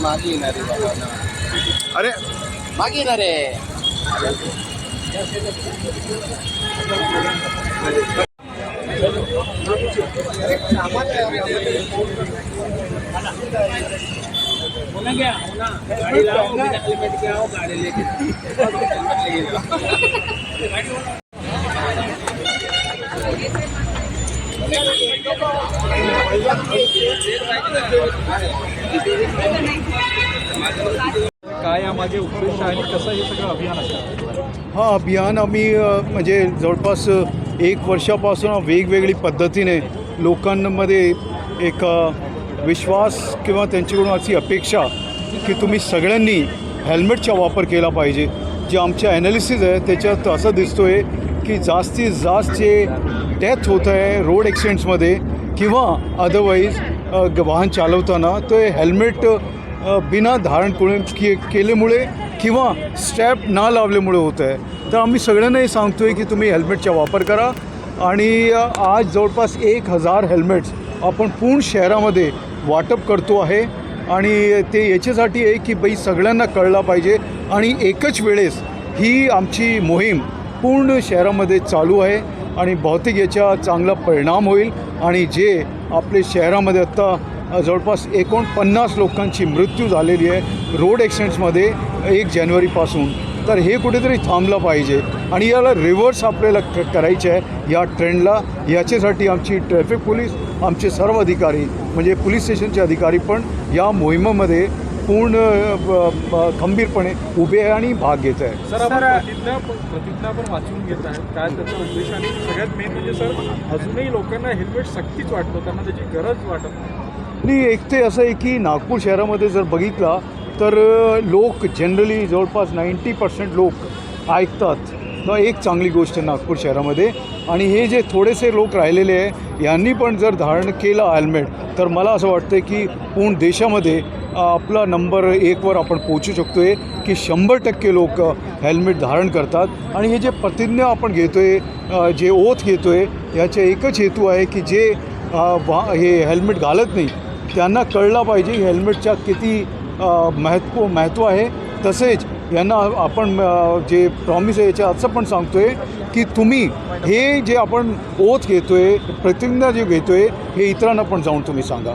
मागे येणार. अरे मागे येणार आहे काय माझे उद्देश आहे कसं हे सगळं अभियान असतं? हा अभियान आम्ही म्हणजे जवळपास एक वर्षापासून वेगवेगळी पद्धतीने लोकांमध्ये एक विश्वास किंवा त्यांच्याकडून अशी अपेक्षा की तुम्ही सगळ्यांनी हेल्मेटचा वापर केला पाहिजे. जे आमच्या ॲनालिसिस आहे त्याच्यात असं दिसतो आहे की जास्तीत जास्त जे डेथ होत आहे रोड ॲक्सिडेंट्समध्ये किंवा अदरवाईज वाहन चालवताना ते हेल्मेट बिना धारण करून के केल्यामुळे किंवा स्टॅप न लावल्यामुळे होतं आहे. तर आम्ही सगळ्यांना हे सांगतो आहे की तुम्ही हेल्मेटचा वापर करा आणि आज जवळपास एक हजार हेल्मेट्स आपण पूर्ण शहरामध्ये वाटप करतो आहे. आणि ते याच्यासाठी आहे की बाई सगळ्यांना कळलं पाहिजे. आणि एकच वेळेस ही आमची मोहीम पूर्ण शहरामध्ये चालू आहे आणि बहुतेक याचा चांगला परिणाम होईल. आणि जे आपले शहरामध्ये आत्ता जवळपास एकोणपन्नास लोकांची मृत्यू झालेली आहे रोड ॲक्सिडेंट्समध्ये एक जानेवारीपासून. तर हे कुठेतरी थांबलं पाहिजे. आणि याला रिव्हर्स आपल्याला क करायचं आहे. या ट्रेंडला याच्यासाठी आमची ट्रॅफिक पोलीस आमचे सर्व अधिकारी म्हणजे पोलीस स्टेशनचे अधिकारी पण या मोहिमेमध्ये पूर्ण खंबीरपणे उभे आहे आणि भाग घेत आहे. सर आपण प्रतिज्ञा प्रतिज्ञा पण वाचून घेत आहे. काय त्याचा उद्देश आणि सगळ्यात मेन म्हणजे सर अजूनही लोकांना हेल्मेट सक्तीच वाटतं. त्यांना त्याची गरज वाटत नाही. एक ते असं आहे की नागपूर शहरामध्ये जर बघितला तर लोक जनरली जवळपास नाईंटी पर्सेंट लोक ऐकतात. तर एक चांगली गोष्ट नागपूर शहरामध्ये. आणि हे जे थोडेसे लोक राहिलेले आहे यांनी पण जर धारण केलं हेल्मेट तर मला असं वाटतं की पूर्ण देशामध्ये आपला नंबर एकवर आपण पोहोचू शकतो आहे की शंभर टक्के लोक हेल्मेट धारण करतात. आणि हे जे प्रतिज्ञा आपण घेतो आहे जे ओथ घेतो आहे याचा एकच हेतू आहे की जे वा हे हेल्मेट घालत नाही त्यांना कळलं पाहिजे हेल्मेटच्या किती महत्त्व महत्त्व महत्त्व आहे. तसेच यांना आपण जे प्रॉमिस आहे याच्या असं पण सांगतो आहे की तुम्ही हे जे आपण ओथ घेतो आहे प्रतिज्ञा जे घेतो आहे हे इतरांना पण जाऊन तुम्ही सांगा.